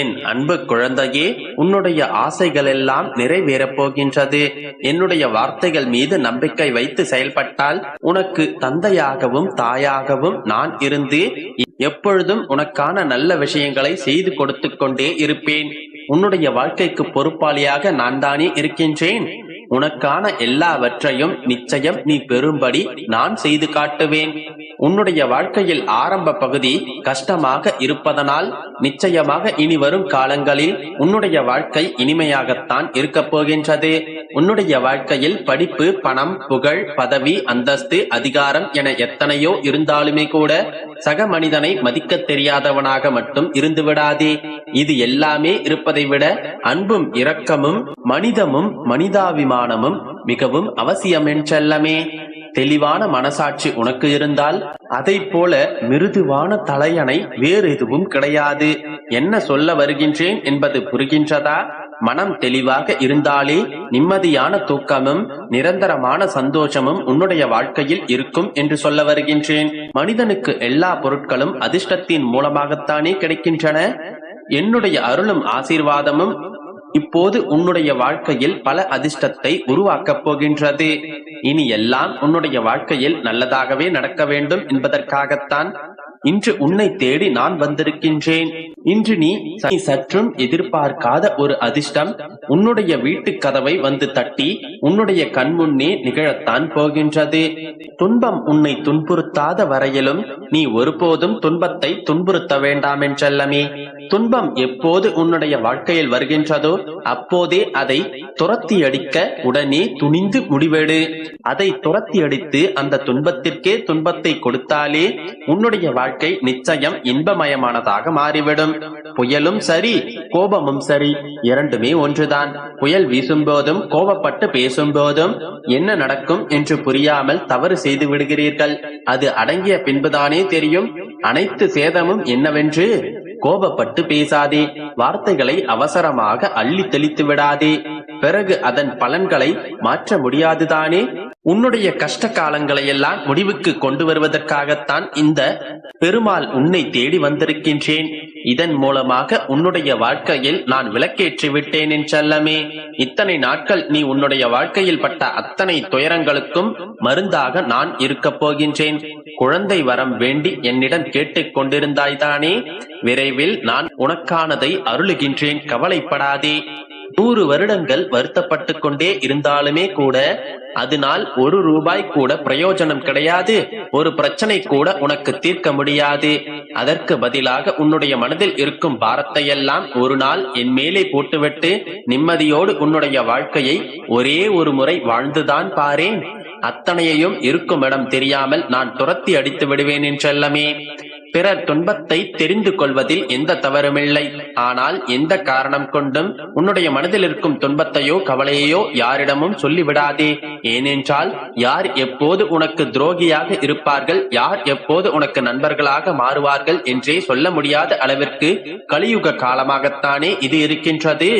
என் அன்பு குழந்தையே உன்னுடைய ஆசைகள் எல்லாம் நிறைவேறப் போகின்றது. என்னுடைய வார்த்தைகள் மீது நம்பிக்கை வைத்து செயல்பட்டால் உனக்கு தந்தையாகவும் தாயாகவும் நான் இருந்து எப்பொழுதும் உனக்கான நல்ல விஷயங்களை செய்து கொடுத்து கொண்டே இருப்பேன். உன்னுடைய வாழ்க்கைக்கு பொறுப்பாளியாக நான் தானே இருக்கின்றேன். உனக்கான எல்லாவற்றையும் நிச்சயம் நீ பெறும்படி நான் செய்து காட்டுவேன். உன்னுடைய வாழ்க்கையில் ஆரம்ப பகுதி கஷ்டமாக இருப்பதனால் நிச்சயமாக இனி வரும் காலங்களில் உன்னுடைய வாழ்க்கை இனிமையாகத்தான் இருக்கப் போகின்றது. உன்னுடைய வாழ்க்கையில் படிப்பு பணம் புகழ் பதவி அந்தஸ்து அதிகாரம் என எத்தனையோ இருந்தாலுமே கூட சக மனிதனை மதிக்க தெரியாதவனாக மட்டும் இருந்து விடாதே. இது எல்லாமே இருப்பதை விட அன்பும் இரக்கமும் மனிதமும் மனிதாபிமானமும் மிகவும் அவசியம் என்றல்லமே தெளிவான மனசாட்சி உனக்கு இருந்தால் அதை போல மிருதுவான தலையணை வேறு எதுவும் கிடையாது. என்ன சொல்ல வருகின்றேன் என்பது புரிகின்றதா? மனம் தெளிவாக இருந்தாலே நிம்மதியான தூக்கமும் நிரந்தரமான சந்தோஷமும் உன்னுடைய வாழ்க்கையில் இருக்கும் என்று சொல்ல வருகின்றேன். மனிதனுக்கு எல்லா பொருட்களும் அதிர்ஷ்டத்தின் மூலமாகத்தானே கிடைக்கின்றன? என்னுடைய அருளும் ஆசீர்வாதமும் இப்போது உன்னுடைய வாழ்க்கையில் பல அதிர்ஷ்டத்தை உருவாக்கப் போகின்றது. இனி எல்லாம் உன்னுடைய வாழ்க்கையில் நல்லதாகவே நடக்க வேண்டும் என்பதற்காகத்தான் இன்று உன்னை தேடி நான் வந்திருக்கின்றேன். இன்று நீ சற்றும் எதிர்பார்க்காத ஒரு அதிர்ஷ்டம் உன்னுடைய வீட்டு கதவை வந்து தட்டி உன்னுடைய கண்முன்னே நிகழத்தான் போகின்றது. துன்பம் உன்னை துன்புறுத்தாத வரையிலும் நீ ஒருபோதும் துன்பத்தை துன்புறுத்த வேண்டாம் என்றல்லமே. துன்பம் எப்போது உன்னுடைய வாழ்க்கையில் வருகின்றதோ அப்போதே அதை துரத்தி அடிக்க உடனே துணிந்து முடிவெடு. அதை துரத்தி அடித்து அந்த துன்பத்திற்கே துன்பத்தை கொடுத்தாலே உன்னுடைய வாழ்க்கை நிச்சயம் இன்பமயமானதாக மாறிவிடும். புயலும் சரி கோபமும் சரி இரண்டுமே ஒன்றுதான். புயல் வீசும்போதும் கோபப்பட்டு பேசும்போதும் என்ன நடக்கும் என்று புரியாமல் தவறு செய்து விடுகிறீர்கள். அது அடங்கிய பின்புதானே தெரியும். அனைத்து சேதமும் என்னவென்று கோபப்பட்டு பேசாதே. வார்த்தைகளை அவசரமாக அள்ளி தெளித்து விடாதே. பிறகு அதன் பலன்களை மாற்ற முடியாதுதானே? உன்னுடைய கஷ்ட காலங்களை எல்லாம் முடிவுக்கு கொண்டு வருவதற்காகத்தான் இந்த பெருமாள் உன்னை தேடி வந்திருக்கின்றேன். இதன் மூலமாக உன்னுடைய வாழ்க்கையில் நான் விளக்கேற்றி விட்டேன் என்றல்லமே இத்தனை நாட்கள் நீ உன்னுடைய வாழ்க்கையில் பட்ட அத்தனை துயரங்களுக்கும் மருந்தாக நான் இருக்கப் போகின்றேன். குழந்தை வரம் வேண்டி என்னிடம் கேட்டுக் கொண்டிருந்தாய்தானே விரைவில் நான் உனக்கானதை அருளுகின்றேன். கவலைப்படாதே. நூறு வருடங்கள் வருத்தப்பட்டுக் கொண்டே இருந்தாலுமே கூட அதனால் ஒரு ரூபாய் கூட பிரயோஜனம் கிடையாது. ஒரு பிரச்சனை கூட உனக்கு தீர்க்க முடியாது. அதற்கு பதிலாக உன்னுடைய மனதில் இருக்கும் பாரத்தை எல்லாம் ஒரு நாள் என் மேலே போட்டுவிட்டு நிம்மதியோடு உன்னுடைய வாழ்க்கையை ஒரே ஒரு முறை வாழ்ந்துதான் பாரேன். அத்தனையையும் இருக்கும் இடம் தெரியாமல் நான் துரத்தி அடித்து விடுவேன் என்றல்லமே பிறர் துன்பத்தை தெரிந்து கொள்வதில் எந்த தவறுமில்லை. ஆனால் எந்த காரணம் கொண்டும் உன்னுடைய மனதில் இருக்கும் துன்பத்தையோ கவலையையோ யாரிடமும் சொல்லிவிடாதே. ஏனென்றால் யார் எப்போது உனக்கு துரோகியாக இருப்பார்கள் யார் எப்போது உனக்கு நண்பர்களாக மாறுவார்கள் என்றே சொல்ல முடியாத அளவிற்கு கலியுக காலமாகத்தானே இது இருக்கின்றது.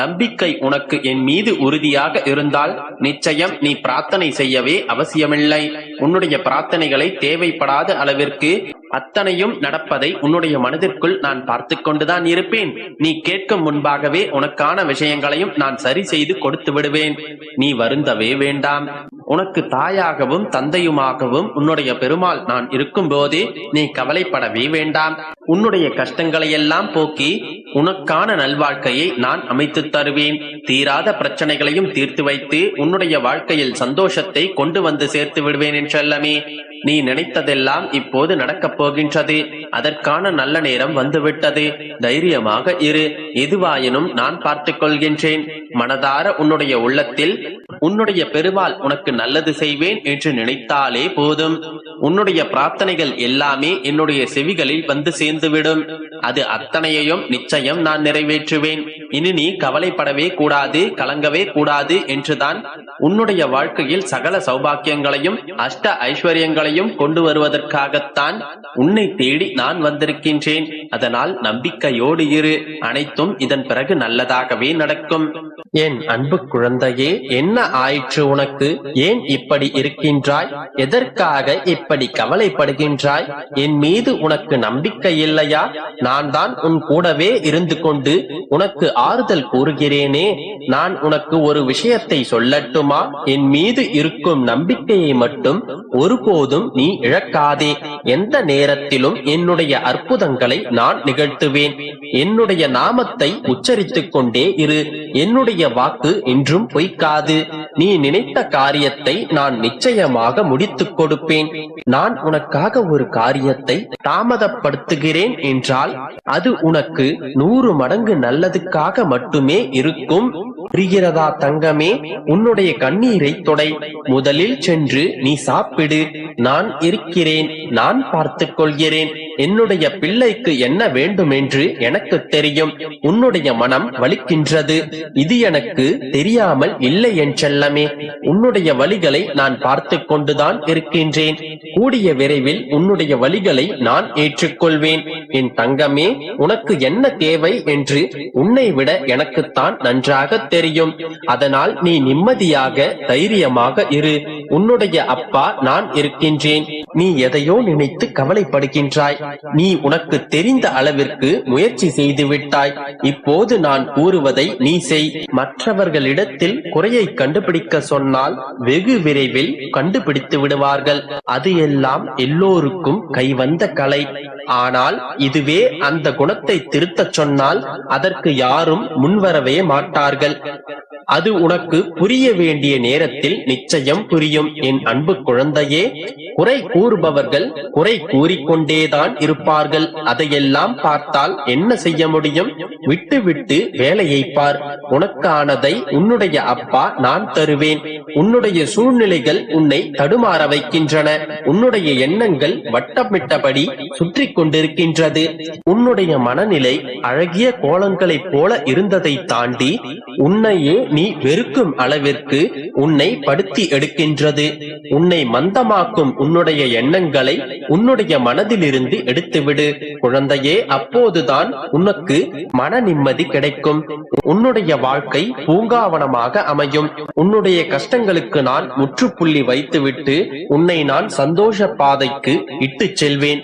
நம்பிக்கை உனக்கு என் மீது உறுதியாக இருந்தால் நிச்சயம் நீ பிரார்த்தனை செய்யவே அவசியமில்லை. உன்னுடைய பிரார்த்தனைகளை தேவைப்படாத அளவிற்கு அத்தனையும் நடப்பதை உன்னுடைய மனதிற்குள் நான் பார்த்து கொண்டுதான் இருப்பேன். நீ கேட்கும் முன்பாகவே உனக்கான விஷயங்களையும் நான் சரி செய்து கொடுத்து விடுவேன். நீ வருந்தவே வேண்டாம். உனக்கு தாயாகவும் தந்தையுமாகவும் உன்னுடைய பெருமாள் நான் இருக்கும் போதே நீ கவலைப்படவே வேண்டாம். உன்னுடைய கஷ்டங்களை எல்லாம் போக்கி உனக்கான நல்வாழ்க்கையை நான் அமைத்து தருவேன். தீராத பிரச்சனைகளையும் தீர்த்து வைத்து உன்னுடைய வாழ்க்கையில் சந்தோஷத்தை கொண்டு வந்து சேர்த்து விடுவேன் என்றல்லமே நீ நினைத்ததெல்லாம் இப்போது நடக்கப் போகின்றது. அதற்கான நல்ல நேரம் வந்துவிட்டது. தைரியமாக இரு. எதுவாயினும் நான் பார்த்துக் கொள்கின்றேன். மனதார உன்னுடைய உள்ளத்தில் உன்னுடைய பெருமாள் உனக்கு நல்லது செய்வேன் என்று நினைத்தாலே போதும். உன்னுடைய பிரார்த்தனைகள் எல்லாமே என்னுடைய செவிகளில் வந்து சேர்ந்துவிடும். அது அத்தனையையும் நிச்சயம் நான் நிறைவேற்றுவேன். இனி நீ கவலைப்படவே கூடாது கலங்கவே கூடாது என்றுதான் உன்னுடைய வாழ்க்கையில் சகல சௌபாக்கியங்களையும் அஷ்ட ஐஸ்வர்யங்களையும் கொண்டு வருவதற்காகத்தான் உன்னை தேடி நான் வந்திருக்கின்றேன். அதனால் நம்பிக்கையோடு இரு. அனைத்தும் இதன் பிறகு நல்லதாகவே நடக்கும். என் அன்பு குழந்தையே என்ன ஆயிற்று உனக்கு? ஏன் இப்படி இருக்கின்றாய்? எதற்காக இப்படி கவலைப்படுகின்றாய்? என் மீது உனக்கு நம்பிக்கை இல்லையா? நான் தான் உன் கூடவே இருந்து கொண்டு உனக்கு ஆறுதல் கூறுகிறேனே. நான் உனக்கு ஒரு விஷயத்தை சொல்லட்டுமா? என் மீது இருக்கும் நம்பிக்கையை மட்டும் ஒருபோதும் நீ இழக்காதே. எந்த நேரத்திலும் என்னுடைய அற்புதங்களை நான் நிகழ்த்துவேன். என்னுடைய நாமத்தை உச்சரித்துக் கொண்டே இரு. என்னுடைய வாக்கு என்றும் பொய்க்காது. நீ நினைத்த காரியத்தை நான் நிச்சயமாக முடித்துக் கொடுப்பேன். நான் உனக்காக ஒரு காரியத்தை தாமதப்படுத்துகிறேன் என்றால் அது உனக்கு நூறு மடங்கு நல்லதுக்காக மட்டுமே இருக்கும். புரிகிறதா தங்கமே உன்னுடைய கண்ணீரை தொடை. முதலில் சென்று நீ சாப்பிடு. நான் இருக்கிறேன் நான் பார்த்துக் கொள்கிறேன். என்னுடைய பிள்ளைக்கு என்ன வேண்டும் என்று எனக்கு தெரியும். உன்னுடைய மனம் வலிக்கின்றது. இது எனக்கு தெரியாமல் இல்லை என் செல்லமே. உன்னுடைய வழிகளை நான் பார்த்து கொண்டுதான் இருக்கின்றேன். கூடிய விரைவில் உன்னுடைய வழிகளை நான் ஏற்றுக்கொள்வேன். என் தங்கமே உனக்கு என்ன தேவை என்று உன்னை விட எனக்குத்தான் நன்றாக தெரியும் தெரியும். அதனால் நீ நிம்மதியாக தைரியமாக இரு. உன்னுடைய அப்பா நான் இருக்கின்றேன். நீ எதையோ நினைத்து கவலைப்படுகின்றாய். நீ உனக்கு தெரிந்த அளவிற்கு முயற்சி செய்து விட்டாய் இப்போது நான் கூறுவதை நீ செய். மற்றவர்களிடத்தில் குறையை கண்டுபிடிக்க சொன்னால் வெகு விரைவில் கண்டுபிடித்து விடுவார்கள். அது எல்லாம் எல்லோருக்கும் கைவந்த கலை. ஆனால் இதுவே அந்த குணத்தை திருத்தச் சொன்னால் அதற்கு யாரும் முன்வரவே மாட்டார்கள். அது உனக்கு புரிய வேண்டிய நேரத்தில் நிச்சயம் புரியும். என் அன்பு குழந்தையே குறை கூறுபவர்கள் குறை கூறிக்கொண்டேதான் இருப்பார்கள். அதையெல்லாம் பார்த்தால் என்ன செய்ய முடியும்? விட்டு விட்டு வேலையை பார். உனக்கானதை உன்னுடைய அப்பா நான் தருவேன். உன்னுடைய சூழ்நிலைகள் உன்னை தடுமாற வைக்கின்றன. உன்னுடைய எண்ணங்கள் வட்டமிட்டபடி சுற்றி கொண்டிருக்கின்றது. உன்னுடைய மனநிலை அழகிய கோலங்களைப் போல இருந்ததை தாண்டி உன்னையே நீ வெறுக்கும் அளவிற்கு உன்னை படுத்தி எடுக்கின்றது. உன்னை மந்தமாக்கும் உன்னுடைய எண்ணங்களை உன்னுடைய மனதிலிருந்து எடுத்துவிடு. குழந்தையே அப்போதுதான் உனக்கு மன நிம்மதி கிடைக்கும். உன்னுடைய வாழ்க்கை பூங்காவனமாக அமையும். உன்னுடைய கஷ்டங்களுக்கு நான் முற்றுப்புள்ளி வைத்துவிட்டு உன்னை நான் சந்தோஷ பாதைக்கு இட்டுச் செல்வேன்.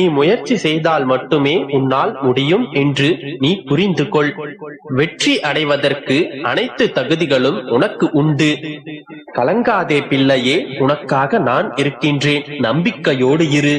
நீ முயற்சி செய்தால் மட்டுமே உன்னால் முடியும் என்று நீ புரிந்து கொள் வெற்றி அடைவதற்கு அனைத்து தகுதிகளும் உனக்கு உண்டு. கலங்காதே பிள்ளையே உனக்காக நான் இருக்கின்றேன். நம்பிக்கையோடு இரு.